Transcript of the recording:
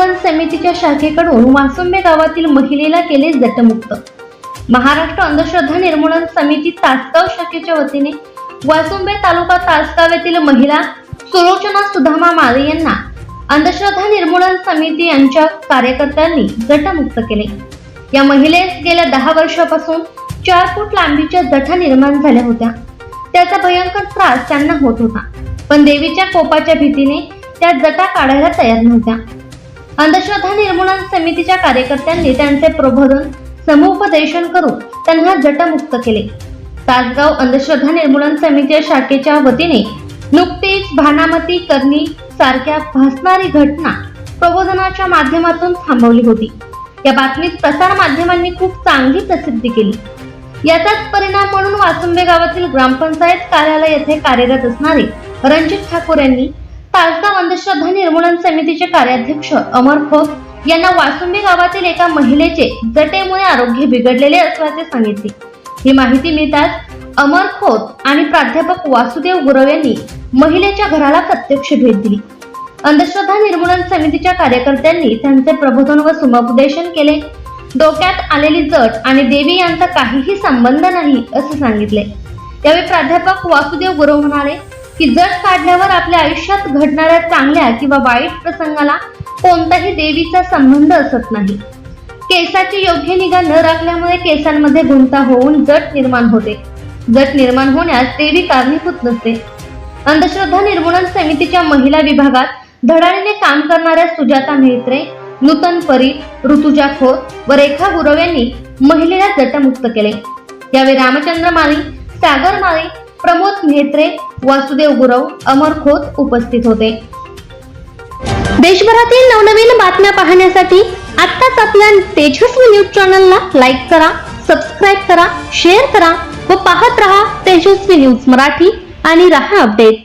अंधश्रद्धा निर्मूलन समितीच्या शाखेकडून वासुंबे गावातील महिलेला केले जटमुक्त. महाराष्ट्र अंधश्रद्धा निर्मूलन समिती तासगाव शाखेच्या वतीने वासुंबे तालुका तासगाव येथील महिला सुलोचना सुधामा माळे यांना अंधश्रद्धा निर्मूलन समिती यांच्या कार्यकर्त्यांनी जटमुक्त केले. या महिलेस गेल्या दहा वर्षापासून चार फूट लांबीच्या जठा निर्माण झाल्या होत्या. त्याचा भयंकर त्रास त्यांना होत होता. पण देवीच्या कोपाच्या भीतीने त्या जटा काढायला तयार नव्हत्या. अंधश्रद्धा निर्मूलन समितीच्या कार्यकर्त्यांनी त्यांचे प्रबोधन समुपदेशन करून त्यांना जटमुक्त केले. तासगाव अंधश्रद्धा निर्मूलन समिती शाखेच्या वतीने नुकतीच भानामती करणी सारख्या भासणारी घटना प्रबोधनाच्या माध्यमातून थांबवली होती. या बातमीत प्रसार माध्यमांनी खूप चांगली प्रसिद्धी केली. याचाच परिणाम म्हणून वासुंबे गावातील ग्रामपंचायत कार्यालय येथे कार्यरत असणारे रणजित ठाकूर यांनी तासगाव अंधश्रद्धा निर्मूलन समितीचे कार्याध्यक्ष अमर खोत यांना वासुंबी गावातील एका महिलेचे जटेमुळे आरोग्य बिघडलेले असल्याचे सांगितले. ही माहिती मिळताच अमर खोत आणि प्राध्यापक वासुदेव गुरव यांनी महिलेच्या घराला प्रत्यक्ष भेट दिली. अंधश्रद्धा निर्मूलन समितीच्या कार्यकर्त्यांनी त्यांचे प्रबोधन व समुपदेशन केले. डोक्यात आलेली जट आणि देवी यांचा काहीही संबंध नाही असे सांगितले. त्यावेळी प्राध्यापक वासुदेव गुरव म्हणाले की जट काढल्यावर आपल्या आयुष्यात घडणाऱ्या चांगल्या किंवा वाईट प्रसंगाला कोणताही देवीचा संबंध असत नाही. केसाची योग्य निगा न राखल्यामुळे केसांमध्ये गुंता होऊन जट निर्माण होते. जट निर्माण होण्यास देवी कारणीभूत नसते. अंधश्रद्धा निर्मूलन समितीच्या महिला विभागात धडाडीने काम करणाऱ्या सुजाता मेहत्रे नूतन परी ऋतुजा खोत व रेखा गुरव यांनी महिलेला जटमुक्त केले. यावेळी रामचंद्र माळी सागर माळी प्रमोद म्हेत्रे वासुदेव गुरव अमर खोत उपस्थित होते. देशभरातील नवनवीन बातम्या पाहण्यासाठी आत्ताच आपल्या तेजस्वी न्यूज चॅनलला लाईक करा सबस्क्राईब करा शेअर करा व पाहत रहा तेजस्वी न्यूज मराठी आणि रहा अपडेट.